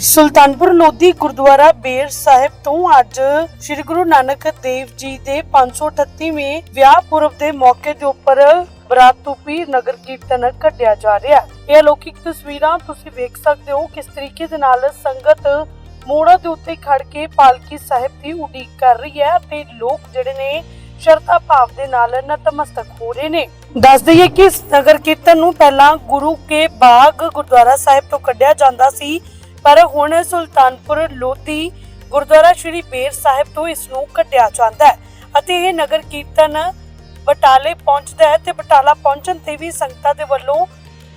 ਸੁਲਤਾਨਪੁਰ ਲੋਧੀ ਗੁਰਦੁਆਰਾ ਬੇਰ ਸਾਹਿਬ ਤੋਂ ਅੱਜ ਸ੍ਰੀ ਗੁਰੂ ਨਾਨਕ ਦੇਵ ਜੀ ਦੇ 538ਵੇਂ ਵਿਆਹ ਪੁਰਬ ਦੇ ਮੌਕੇ ਦੇ ਉੱਪਰ ਬਰਾਤ ਤੂਪੀ ਨਗਰ ਕੀਰਤਨ ਕੱਢਿਆ ਜਾ ਰਿਹਾ ਇਹ ਅਲੌਕਿਕ ਤਸਵੀਰਾਂ ਤੁਸੀਂ ਵੇਖ ਸਕਦੇ ਹੋ ਕਿਸ ਤਰੀਕੇ ਦੇ ਨਾਲ ਸੰਗਤ ਮੋੜਾ ਦੇ ਉੱਤੇ ਖੜ ਕੇ ਪਾਲਕੀ ਸਾਹਿਬ ਦੀ ਉਡੀਕ ਕਰ ਰਹੀ ਹੈ ਤੇ ਲੋਕ ਜਿਹੜੇ ਨੇ ਸ਼ਰਧਾ ਭਾਵ ਦੇ ਨਾਲ ਨਤਮਸਤਕ ਹੋ ਰਹੇ ਨੇ। ਦੱਸ ਦਈਏ ਕਿ ਨਗਰ ਕੀਰਤਨ ਨੂੰ ਪਹਿਲਾਂ ਗੁਰੂ ਕੇ ਬਾਗ ਗੁਰਦੁਆਰਾ ਸਾਹਿਬ ਤੋਂ ਕੱਢਿਆ ਜਾਂਦਾ ਸੀ। ਪਰ ਹੁਣ ਸੁਲਤਾਨਪੁਰ ਲੋਧੀ ਗੁਰਦੁਆਰਾ ਸ਼੍ਰੀ ਬੇਰ ਸਾਹਿਬ ਤੋਂ ਇਸ ਨੂੰ ਕੱਢਿਆ ਜਾਂਦਾ ਹੈ ਅਤੇ ਇਹ ਨਗਰ ਕੀਰਤਨ ਬਟਾਲੇ ਪਹੁੰਚਦਾ ਹੈ ਤੇ ਬਟਾਲਾ ਪਹੁੰਚਣ ਤੇ ਵੀ ਸੰਗਤਾਂ ਦੇ ਵੱਲੋਂ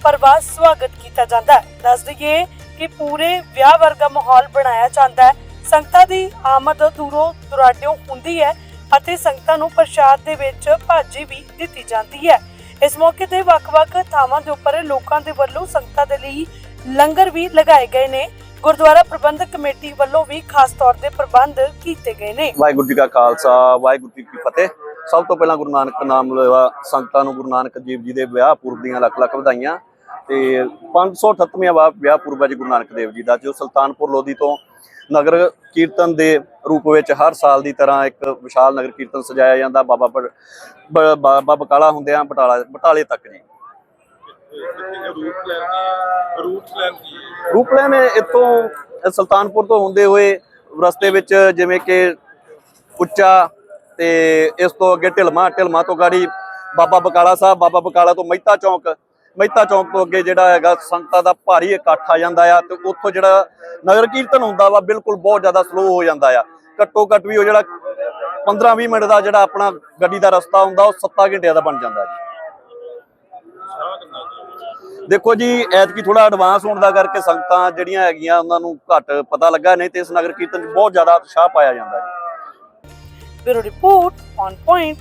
ਪ੍ਰਵਾਸ ਸਵਾਗਤ ਕੀਤਾ ਜਾਂਦਾ ਹੈ। ਦੱਸ ਦਈਏ ਕਿ ਪੂਰੇ ਵਿਆਹ ਵਰਗਾ ਮਾਹੌਲ ਬਣਾਇਆ ਜਾਂਦਾ ਹੈ। ਸੰਗਤਾਂ ਦੀ ਆਮਦ ਦੂਰੋਂ ਦੁਰਾਡਿਓਂ ਹੁੰਦੀ ਹੈ ਅਤੇ ਸੰਗਤਾਂ ਨੂੰ ਪ੍ਰਸ਼ਾਦ ਦੇ ਵਿੱਚ ਭਾਜੀ ਵੀ ਦਿੱਤੀ ਜਾਂਦੀ ਹੈ। ਇਸ ਮੌਕੇ ਤੇ ਵੱਖ-ਵੱਖ ਥਾਵਾਂ ਦੇ ਉੱਪਰ ਲੋਕਾਂ ਦੇ ਵੱਲੋਂ ਸੰਗਤਾਂ ਦੇ ਲਈ ਲੰਗਰ ਵੀ ਲਗਾਏ ਗਏ ਨੇ। ਗੁਰਦੁਆਰਾ ਪ੍ਰਬੰਧਕ ਕਮੇਟੀ ਵੱਲੋਂ ਵੀ ਖਾਸ ਤੌਰ ਤੇ ਪ੍ਰਬੰਧ ਕੀਤੇ ਗਏ ਨੇ। ਵਾਹਿਗੁਰੂ ਜੀ ਕਾ ਖਾਲਸਾ ਵਾਹਿਗੁਰੂ ਜੀ ਕੀ ਫਤਿਹ। ਸਭ ਤੋਂ ਪਹਿਲਾਂ ਗੁਰੂ ਨਾਨਕ ਨਾਮ ਲੈਵਾ ਸੰਗਤਾਂ ਨੂੰ ਗੁਰੂ ਨਾਨਕ ਦੇਵ ਜੀ ਦੇ ਵਿਆਹ ਪੁਰਬ ਦੀਆਂ ਲੱਖ ਲੱਖ ਵਧਾਈਆਂ। ਤੇ 538ਵਾਂ ਵਾ- ਵਿਆਹ ਪੁਰਬ ਹੈ ਜੀ ਗੁਰੂ ਨਾਨਕ ਦੇਵ ਜੀ ਦਾ ਜੋ ਸੁਲਤਾਨਪੁਰ ਲੋਧੀ ਤੋਂ ਨਗਰ ਕੀਰਤਨ ਦੇ ਰੂਪ ਵਿੱਚ ਹਰ ਸਾਲ ਦੀ ਤਰ੍ਹਾਂ ਇੱਕ ਵਿਸ਼ਾਲ ਨਗਰ ਕੀਰਤਨ ਸਜਾਇਆ ਜਾਂਦਾ। ਬਾਬਾ ਬਾਬਾ ਬਕਾਲਾ ਹੁੰਦਿਆਂ ਬਟਾਲਾ ਬਟਾਲੇ ਤੱਕ ਜੀ। ਰੂਟ ਪਲਾਨ ਇੱਥੋਂ ਸੁਲਤਾਨਪੁਰ ਤੋਂ ਹੁੰਦੇ ਹੋਏ ਰਸਤੇ ਵਿੱਚ ਜਿਵੇਂ ਕਿ ਉੱਚਾ ਤੇ ਇਸ ਤੋਂ ਅੱਗੇ ਢਿਲਮਾ ਢਿਲਮਾ ਤੋਂ ਗਾੜੀ ਬਾਬਾ ਬਕਾਲਾ ਸਾਹਿਬ, ਬਾਬਾ ਬਕਾਲਾ ਤੋਂ ਮਹਿਤਾ ਚੌਂਕ ਮਹਿਤਾ ਚੌਂਕ ਤੋਂ ਅੱਗੇ ਜਿਹੜਾ ਹੈਗਾ ਸੰਗਤਾਂ ਦਾ ਭਾਰੀ ਇਕੱਠ ਆ ਜਾਂਦਾ ਆ ਤੇ ਉੱਥੋਂ ਜਿਹੜਾ ਨਗਰ ਕੀਰਤਨ ਹੁੰਦਾ ਵਾ ਬਿਲਕੁਲ ਬਹੁਤ ਜ਼ਿਆਦਾ ਸਲੋ ਹੋ ਜਾਂਦਾ ਆ। ਘੱਟੋ ਘੱਟ ਵੀ ਉਹ ਜਿਹੜਾ 15-20 ਮਿੰਟ ਦਾ ਜਿਹੜਾ ਆਪਣਾ ਗੱਡੀ ਦਾ ਰਸਤਾ ਹੁੰਦਾ, ਉਹ 7 ਘੰਟਿਆਂ ਦਾ ਬਣ ਜਾਂਦਾ ਜੀ। ਦੇਖੋ ਜੀ, ਐਤਕੀ ਥੋੜਾ ਐਡਵਾਂਸ ਹੋਣ ਦਾ ਕਰਕੇ ਸੰਗਤਾਂ ਜਿਹੜੀਆਂ ਹੈਗੀਆਂ, ਉਹਨਾਂ ਨੂੰ ਘੱਟ ਪਤਾ ਲੱਗਾ, ਨਹੀਂ ਤੇ ਇਸ ਨਗਰ ਕੀਰਤਨ 'ਚ ਬਹੁਤ ਜ਼ਿਆਦਾ ਉਤਸ਼ਾਹ ਪਾਇਆ ਜਾਂਦਾ ਜੀ। Bureau report on point